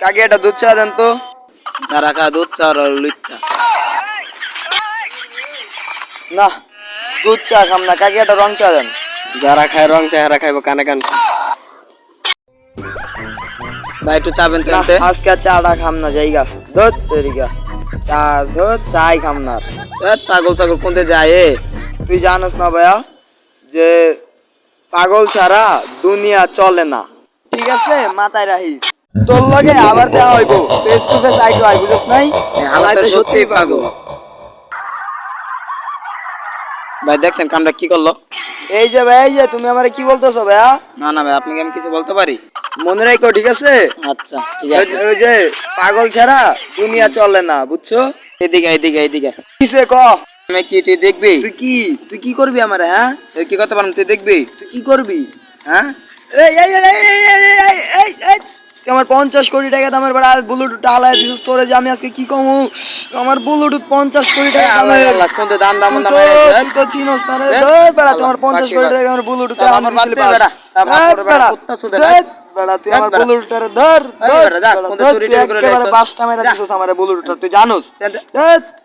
কাকি একটা দুধ চা দেন তো। যারা খা দুধ চা আর লুচ্চা না দুধ চা খাম না কাকি একটা রং চা দেন। যারা খায় রং চা হেরা খাইবো কানে কান। ভাই একটু চাবেন তো না আজকে চাটা খাম না জায়গা। দুধ তরিকা চা দুধ চাই খাম না। পাগল ছাগল কোনতে যায় এ? তুই জানোস না ভাইয়া যে পাগল ছাড়া দুনিয়া চলে না। ঠিক আছে মাথায় রাখিস। তোর লগে আবার দেওয়া হইব। Face to face eye to eye বুঝছ নাই হালাই তো পাগল। ভাই দেখছেন কি করল? এই যে ভাই এই যে তুমি আমারে কি বলতেছো ভাইয়া? না না ভাই আপনি কি আমি কিছু বলতে পারি? মনে রাখো ঠিক আছে? আচ্ছা ঠিক আছে। ওই যে পাগল ছাড়া দুনিয়া চলে না বুঝছ? এদিকে এদিকে এদিকে। কিসে ক? আমি কি তুই দেখবি? তুই কি তুই কি করবি আমার হ্যাঁ? কি করতে পারবি তুই দেখবি? তুই কি করবি হ্যাঁ? এই এই এই এই এই এই আমার পঞ্চাশ কোটি টাকা দামের বেড়া ব্লুটুথটা হালাই দিস তোরে যে আমি আজকে কি কমু? আমার ব্লুটুথ পঞ্চাশ কোটি টাকা দাম দাম দাম তো চিনোস না রে। বেড়া তোমার পঞ্চাশ কোটি টাকা আমার ব্লুটুথ আমার বেড়া তুই জানোস?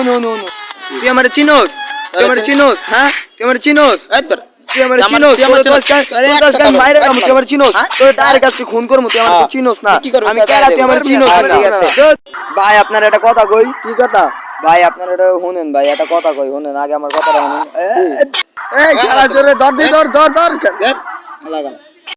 নো নো নো তুই আমার চিনোস তুই আমার চিনোস হ্যাঁ তুই আমার না আমি ভাই আপনার এটা কথা কই কি কথা ভাই আপনার এটা শুনেন ভাই এটা কথা কই শুনেন আগে আমার কথাটা শুনেন